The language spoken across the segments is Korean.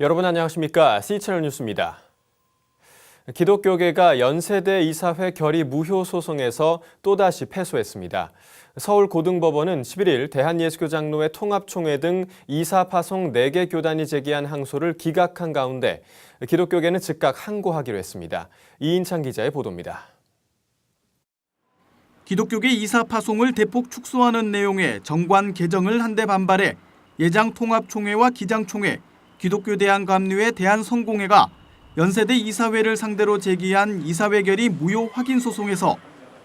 여러분 안녕하십니까? C채널 뉴스입니다. 기독교계가 연세대 이사회 결의 무효 소송에서 또다시 패소했습니다. 서울고등법원은 11일 대한예수교장로회 통합총회 등 이사 파송 4개 교단이 제기한 항소를 기각한 가운데 기독교계는 즉각 항고하기로 했습니다. 이인창 기자의 보도입니다. 기독교계 이사 파송을 대폭 축소하는 내용의 정관 개정을 한데 반발해 예장 통합총회와 기장총회, 기독교 대한 감리회 대한 성공회가 연세대 이사회를 상대로 제기한 이사회 결의 무효 확인 소송에서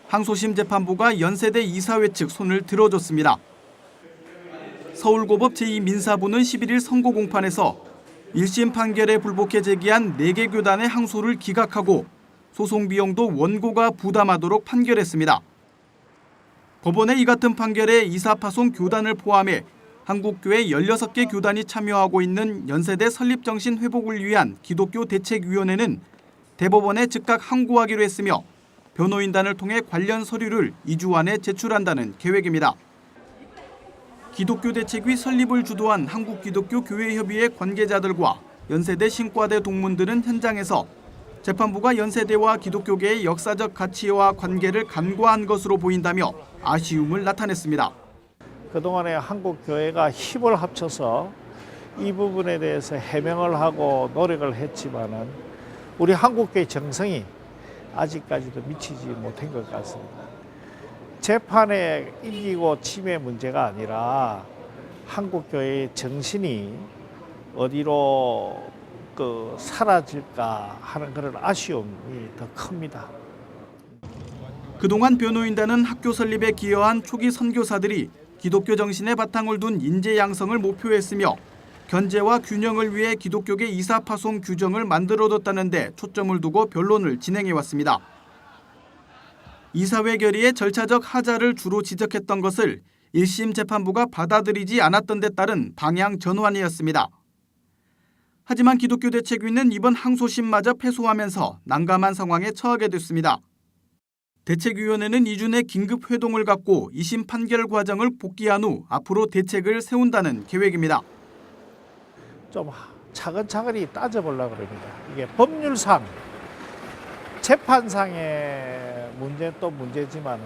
항소심 재판부가 연세대 이사회 측 손을 들어줬습니다. 서울고법 제2민사부는 11일 선고 공판에서 1심 판결에 불복해 제기한 4개 교단의 항소를 기각하고 소송 비용도 원고가 부담하도록 판결했습니다. 법원의 이 같은 판결에 이사 파송 교단을 포함해 한국교회 16개 교단이 참여하고 있는 연세대 설립정신 회복을 위한 기독교 대책위원회는 대법원에 즉각 항고하기로 했으며 변호인단을 통해 관련 서류를 2주 안에 제출한다는 계획입니다. 기독교 대책위 설립을 주도한 한국기독교교회협의회 관계자들과 연세대 신과대 동문들은 현장에서 재판부가 연세대와 기독교계의 역사적 가치와 관계를 간과한 것으로 보인다며 아쉬움을 나타냈습니다. 그동안에 한국 교회가 힘을 합쳐서 이 부분에 대해서 해명을 하고 노력을 했지만은 우리 한국교회 정성이 아직까지도 미치지 못한 것 같습니다. 재판에 이기고 침해 문제가 아니라 한국교회의 정신이 어디로 그 사라질까 하는 그런 아쉬움이 더 큽니다. 그동안 변호인단은 학교 설립에 기여한 초기 선교사들이 기독교 정신의 바탕을 둔 인재 양성을 목표했으며 견제와 균형을 위해 기독교계 이사 파송 규정을 만들어뒀다는데 초점을 두고 변론을 진행해 왔습니다. 이사회 결의의 절차적 하자를 주로 지적했던 것을 1심 재판부가 받아들이지 않았던 데 따른 방향 전환이었습니다. 하지만 기독교 대책위는 이번 항소심마저 패소하면서 난감한 상황에 처하게 됐습니다. 대책위원회는 이준의 긴급 회동을 갖고 2심 판결 과정을 복귀한 후 앞으로 대책을 세운다는 계획입니다. 좀 차근차근히 따져보려고 합니다. 이게 법률상, 재판상의 문제 또 문제지만은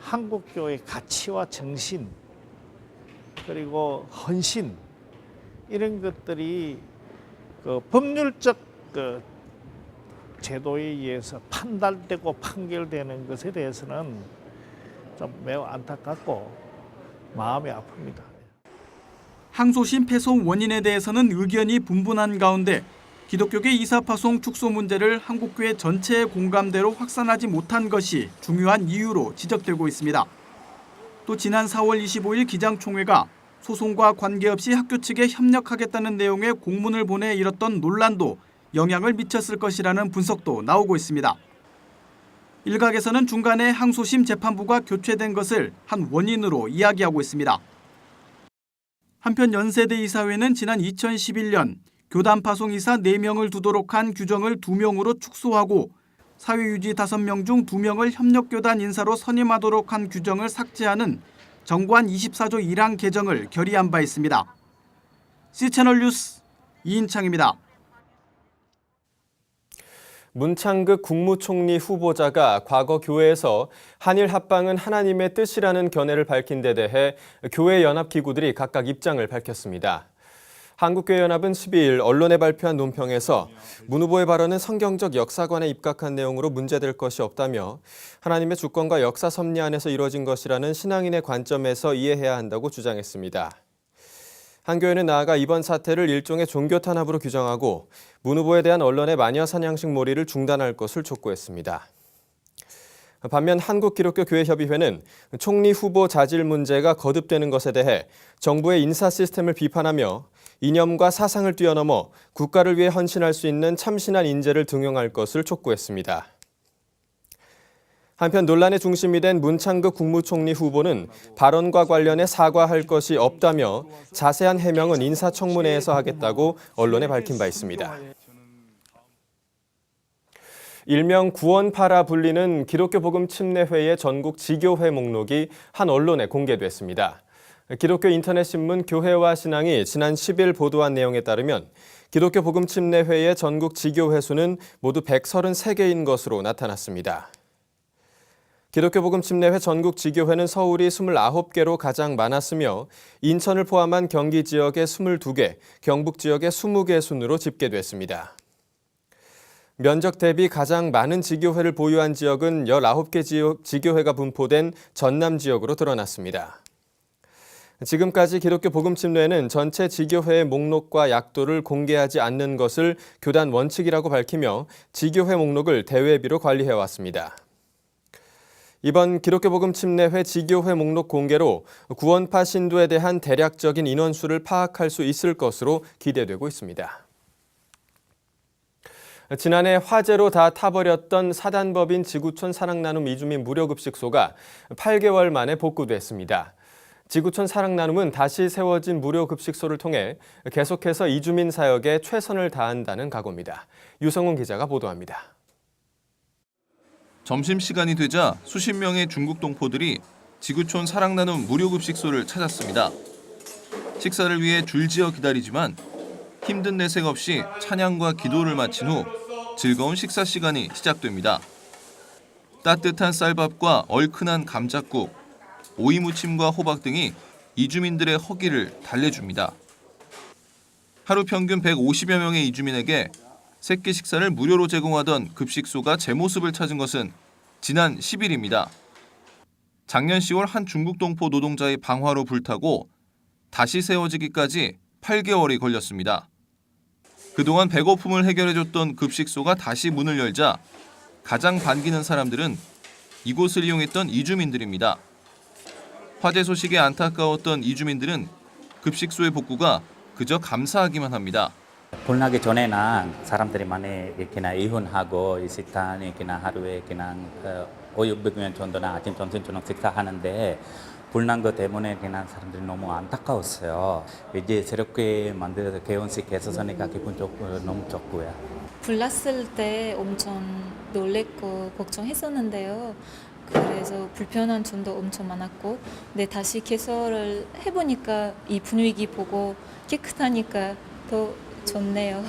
한국교의 가치와 정신 그리고 헌신 이런 것들이 그 법률적 그 제도에 의해서 판단되고 판결되는 것에 대해서는 좀 매우 안타깝고 마음이 아픕니다. 항소심 패소 원인에 대해서는 의견이 분분한 가운데 기독교계 이사 파송 축소 문제를 한국교회 전체의 공감대로 확산하지 못한 것이 중요한 이유로 지적되고 있습니다. 또 지난 4월 25일 기장총회가 소송과 관계없이 학교 측에 협력하겠다는 내용의 공문을 보내 일었던 논란도 영향을 미쳤을 것이라는 분석도 나오고 있습니다. 일각에서는 중간에 항소심 재판부가 교체된 것을 한 원인으로 이야기하고 있습니다. 한편 연세대 이사회는 지난 2011년 교단 파송 이사 4명을 두도록 한 규정을 2명으로 축소하고 사회 유지 5명 중 2명을 협력교단 인사로 선임하도록 한 규정을 삭제하는 정관 24조 1항 개정을 결의한 바 있습니다. C채널 뉴스 이인창입니다. 문창극 국무총리 후보자가 과거 교회에서 한일 합방은 하나님의 뜻이라는 견해를 밝힌 데 대해 교회 연합 기구들이 각각 입장을 밝혔습니다. 한국교회연합은 12일 언론에 발표한 논평에서 문 후보의 발언은 성경적 역사관에 입각한 내용으로 문제될 것이 없다며 하나님의 주권과 역사 섭리 안에서 이루어진 것이라는 신앙인의 관점에서 이해해야 한다고 주장했습니다. 한 교회는 나아가 이번 사태를 일종의 종교 탄압으로 규정하고 문 후보에 대한 언론의 마녀 사냥식 몰이를 중단할 것을 촉구했습니다. 반면 한국기독교교회협의회는 총리 후보 자질 문제가 거듭되는 것에 대해 정부의 인사 시스템을 비판하며 이념과 사상을 뛰어넘어 국가를 위해 헌신할 수 있는 참신한 인재를 등용할 것을 촉구했습니다. 한편 논란의 중심이 된 문창극 국무총리 후보는 발언과 관련해 사과할 것이 없다며 자세한 해명은 인사청문회에서 하겠다고 언론에 밝힌 바 있습니다. 일명 구원파라 불리는 기독교 복음 침례회의 전국 지교회 목록이 한 언론에 공개됐습니다. 기독교 인터넷 신문 교회와 신앙이 지난 10일 보도한 내용에 따르면 기독교 복음 침례회의 전국 지교회 수는 모두 133개인 것으로 나타났습니다. 기독교 복음 침례회 전국 지교회는 서울이 29개로 가장 많았으며 인천을 포함한 경기 지역의 22개, 경북 지역의 20개 순으로 집계됐습니다. 면적 대비 가장 많은 지교회를 보유한 지역은 19개 지역, 지교회가 분포된 전남 지역으로 드러났습니다. 지금까지 기독교 복음 침례는 전체 지교회의 목록과 약도를 공개하지 않는 것을 교단 원칙이라고 밝히며 지교회 목록을 대회비로 관리해 왔습니다. 이번 기독교 복음 침례회 지교회 목록 공개로 구원파 신도에 대한 대략적인 인원수를 파악할 수 있을 것으로 기대되고 있습니다. 지난해 화재로 다 타버렸던 사단법인 지구촌 사랑나눔 이주민 무료급식소가 8개월 만에 복구됐습니다. 지구촌 사랑나눔은 다시 세워진 무료급식소를 통해 계속해서 이주민 사역에 최선을 다한다는 각오입니다. 유성훈 기자가 보도합니다. 점심시간이 되자 수십 명의 중국 동포들이 지구촌 사랑나눔 무료급식소를 찾았습니다. 식사를 위해 줄지어 기다리지만 힘든 내색 없이 찬양과 기도를 마친 후 즐거운 식사 시간이 시작됩니다. 따뜻한 쌀밥과 얼큰한 감자국, 오이무침과 호박 등이 이주민들의 허기를 달래줍니다. 하루 평균 150여 명의 이주민에게 새끼 식사를 무료로 제공하던 급식소가 제 모습을 찾은 것은 지난 10일입니다. 작년 10월 한 중국 동포 노동자의 방화로 불타고 다시 세워지기까지 8개월이 걸렸습니다. 그동안 배고픔을 해결해줬던 급식소가 다시 문을 열자 가장 반기는 사람들은 이곳을 이용했던 이주민들입니다. 화재 소식에 안타까웠던 이주민들은 급식소의 복구가 그저 감사하기만 합니다. 불나기 전에는 사람들이 많이 이렇게나 이혼하고 이 식당 이렇게나 하루에 그냥 어, 5, 600명 정도나 아침, 점심, 저녁 식사하는데 불난 것 때문에 그냥 사람들이 너무 안타까웠어요. 이제 새롭게 만들어서 개원식 개선하니까 기분 좋고 너무 좋고요. 불났을 때 엄청 놀랬고 걱정했었는데요. 그래서 불편한 점도 엄청 많았고, 근데 다시 개설을 해보니까 이 분위기 보고 깨끗하니까 더 좋네요.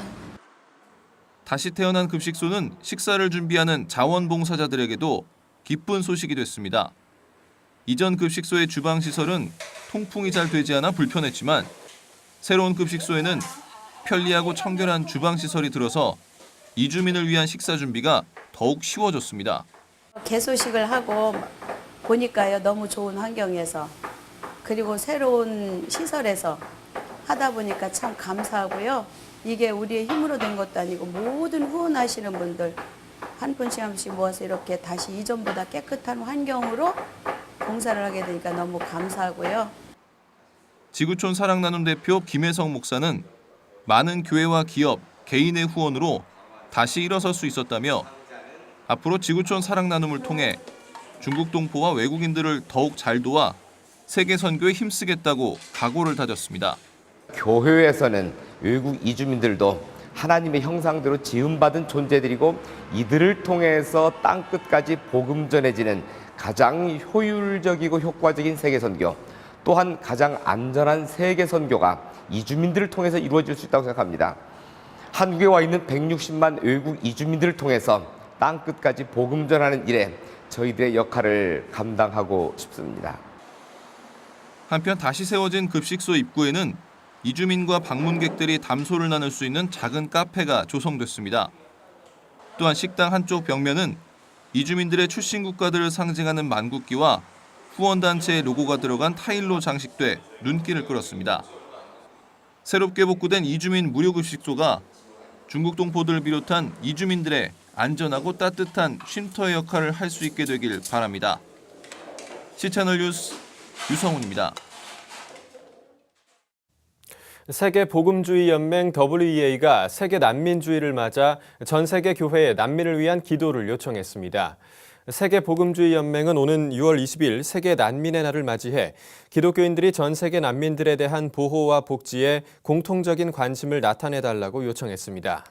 다시 태어난 급식소는 식사를 준비하는 자원봉사자들에게도 기쁜 소식이 됐습니다. 이전 급식소의 주방 시설은 통풍이 잘 되지 않아 불편했지만 새로운 급식소에는 편리하고 청결한 주방 시설이 들어서 이주민을 위한 식사 준비가 더욱 쉬워졌습니다. 개소식을 하고 보니까요 너무 좋은 환경에서 그리고 새로운 시설에서 하다 보니까 참 감사하고요. 이게 우리의 힘으로 된 것도 아니고 모든 후원하시는 분들 한 분씩 한 분씩 모아서 이렇게 다시 이전보다 깨끗한 환경으로 봉사를 하게 되니까 너무 감사하고요. 지구촌 사랑나눔 대표 김혜성 목사는 많은 교회와 기업, 개인의 후원으로 다시 일어설 수 있었다며 앞으로 지구촌 사랑나눔을 통해 중국 동포와 외국인들을 더욱 잘 도와 세계 선교에 힘쓰겠다고 각오를 다졌습니다. 교회에서는 외국 이주민들도 하나님의 형상대로 지음받은 존재들이고 이들을 통해서 땅 끝까지 복음 전해지는 가장 효율적이고 효과적인 세계 선교 또한 가장 안전한 세계 선교가 이주민들을 통해서 이루어질 수 있다고 생각합니다. 한국에 와 있는 160만 외국 이주민들을 통해서 땅 끝까지 복음 전하는 일에 저희들의 역할을 감당하고 싶습니다. 한편 다시 세워진 급식소 입구에는 이주민과 방문객들이 담소를 나눌 수 있는 작은 카페가 조성됐습니다. 또한 식당 한쪽 벽면은 이주민들의 출신 국가들을 상징하는 만국기와 후원단체의 로고가 들어간 타일로 장식돼 눈길을 끌었습니다. 새롭게 복구된 이주민 무료급식소가 중국 동포들을 비롯한 이주민들의 안전하고 따뜻한 쉼터의 역할을 할 수 있게 되길 바랍니다. 시채널 뉴스 유성훈입니다. 세계 복음주의 연맹 WEA가 세계 난민주의를 맞아 전 세계 교회에 난민을 위한 기도를 요청했습니다. 세계 복음주의 연맹은 오는 6월 20일 세계 난민의 날을 맞이해 기독교인들이 전 세계 난민들에 대한 보호와 복지에 공통적인 관심을 나타내 달라고 요청했습니다.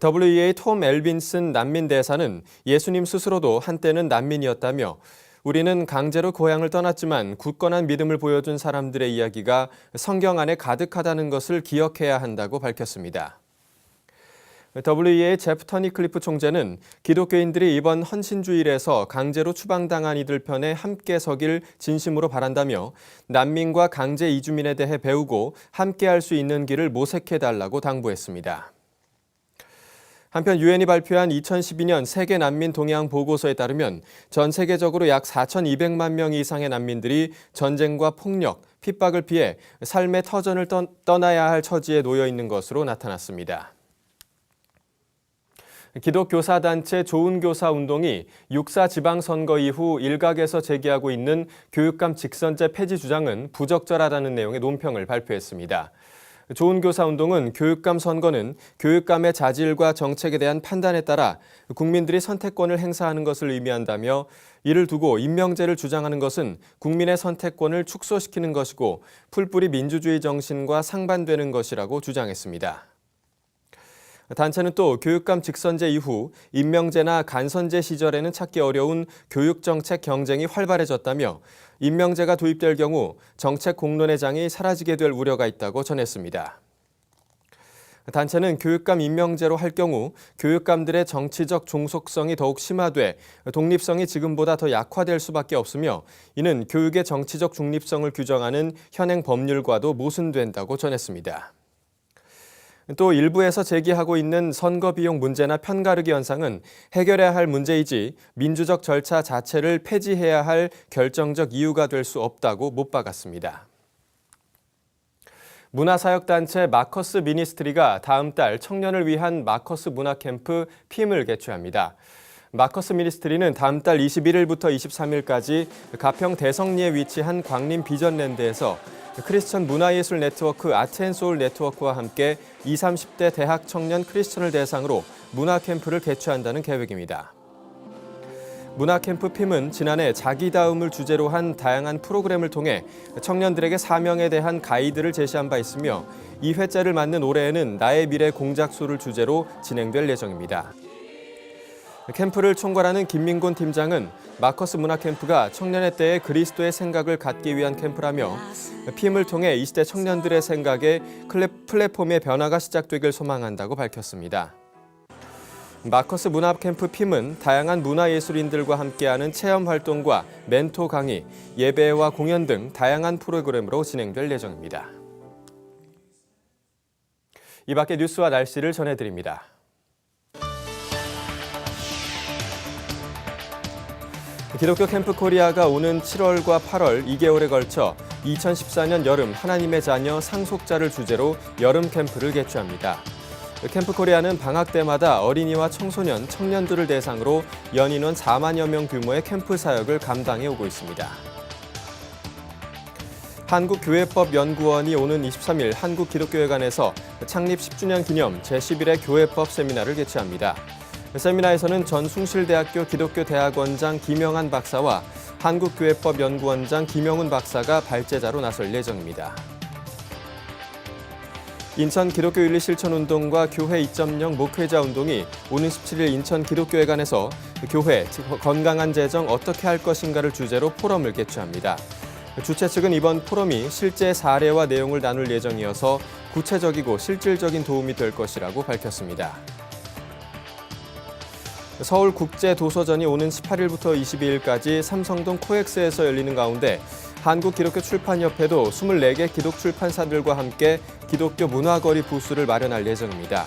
WEA 톰 엘빈슨 난민 대사는 예수님 스스로도 한때는 난민이었다며 우리는 강제로 고향을 떠났지만 굳건한 믿음을 보여준 사람들의 이야기가 성경 안에 가득하다는 것을 기억해야 한다고 밝혔습니다. WEA 제프 터니클리프 총재는 기독교인들이 이번 헌신주일에서 강제로 추방당한 이들 편에 함께 서길 진심으로 바란다며 난민과 강제 이주민에 대해 배우고 함께할 수 있는 길을 모색해 달라고 당부했습니다. 한편 유엔이 발표한 2012년 세계 난민 동향 보고서에 따르면 전 세계적으로 약 4,200만 명 이상의 난민들이 전쟁과 폭력, 핍박을 피해 삶의 터전을 떠, 떠나야 할 처지에 놓여 있는 것으로 나타났습니다. 기독교사단체 좋은교사 운동이 육사 지방선거 이후 일각에서 제기하고 있는 교육감 직선제 폐지 주장은 부적절하다는 내용의 논평을 발표했습니다. 좋은 교사 운동은 교육감 선거는 교육감의 자질과 정책에 대한 판단에 따라 국민들이 선택권을 행사하는 것을 의미한다며 이를 두고 임명제를 주장하는 것은 국민의 선택권을 축소시키는 것이고 풀뿌리 민주주의 정신과 상반되는 것이라고 주장했습니다. 단체는 또 교육감 직선제 이후 임명제나 간선제 시절에는 찾기 어려운 교육정책 경쟁이 활발해졌다며 임명제가 도입될 경우 정책 공론의 장이 사라지게 될 우려가 있다고 전했습니다. 단체는 교육감 임명제로 할 경우 교육감들의 정치적 종속성이 더욱 심화돼 독립성이 지금보다 더 약화될 수밖에 없으며 이는 교육의 정치적 중립성을 규정하는 현행 법률과도 모순된다고 전했습니다. 또 일부에서 제기하고 있는 선거 비용 문제나 편가르기 현상은 해결해야 할 문제이지 민주적 절차 자체를 폐지해야 할 결정적 이유가 될 수 없다고 못 박았습니다. 문화사역단체 마커스 미니스트리가 다음 달 청년을 위한 마커스 문화캠프 핌을 개최합니다. 마커스 미니스트리는 다음 달 21일부터 23일까지 가평 대성리에 위치한 광림 비전랜드에서 크리스천 문화예술 네트워크 아트앤소울 네트워크와 함께 20, 30대 대학 청년 크리스천을 대상으로 문화 캠프를 개최한다는 계획입니다. 문화 캠프 핌은 지난해 자기다움을 주제로 한 다양한 프로그램을 통해 청년들에게 사명에 대한 가이드를 제시한 바 있으며 2회째를 맞는 올해에는 나의 미래 공작소를 주제로 진행될 예정입니다. 캠프를 총괄하는 김민곤 팀장은 마커스 문화 캠프가 청년의 때에 그리스도의 생각을 갖기 위한 캠프라며 핌을 통해 20대 청년들의 생각에 플랫폼의 변화가 시작되길 소망한다고 밝혔습니다. 마커스 문화 캠프 핌은 다양한 문화예술인들과 함께하는 체험 활동과 멘토 강의, 예배와 공연 등 다양한 프로그램으로 진행될 예정입니다. 이 밖의 뉴스와 날씨를 전해드립니다. 기독교 캠프 코리아가 오는 7월과 8월 2개월에 걸쳐 2014년 여름 하나님의 자녀 상속자를 주제로 여름 캠프를 개최합니다. 캠프 코리아는 방학 때마다 어린이와 청소년, 청년들을 대상으로 연인원 4만여 명 규모의 캠프 사역을 감당해 오고 있습니다. 한국교회법연구원이 오는 23일 한국기독교회관에서 창립 10주년 기념 제11회 교회법 세미나를 개최합니다. 세미나에서는 전 숭실대학교 기독교대학원장 김영한 박사와 한국교회법 연구원장 김영훈 박사가 발제자로 나설 예정입니다. 인천 기독교 윤리 실천 운동과 교회 2.0 목회자 운동이 오는 17일 인천 기독교회관에서 교회 건강한 재정 어떻게 할 것인가를 주제로 포럼을 개최합니다. 주최 측은 이번 포럼이 실제 사례와 내용을 나눌 예정이어서 구체적이고 실질적인 도움이 될 것이라고 밝혔습니다. 서울국제도서전이 오는 18일부터 22일까지 삼성동 코엑스에서 열리는 가운데 한국기독교 출판협회도 24개 기독 출판사들과 함께 기독교 문화거리 부스를 마련할 예정입니다.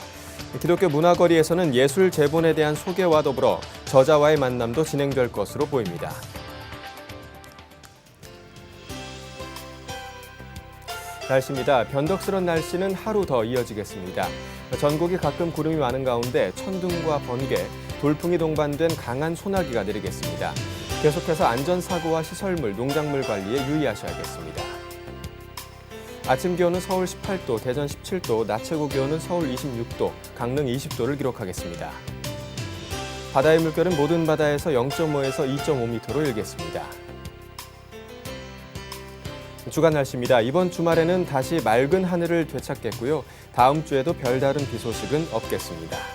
기독교 문화거리에서는 예술 제본에 대한 소개와 더불어 저자와의 만남도 진행될 것으로 보입니다. 날씨입니다. 변덕스런 날씨는 하루 더 이어지겠습니다. 전국이 가끔 구름이 많은 가운데 천둥과 번개, 돌풍이 동반된 강한 소나기가 내리겠습니다. 계속해서 안전사고와 시설물, 농작물 관리에 유의하셔야겠습니다. 아침 기온은 서울 18도, 대전 17도, 낮 최고 기온은 서울 26도, 강릉 20도를 기록하겠습니다. 바다의 물결은 모든 바다에서 0.5에서 2.5m로 일겠습니다. 주간 날씨입니다. 이번 주말에는 다시 맑은 하늘을 되찾겠고요. 다음 주에도 별다른 비 소식은 없겠습니다.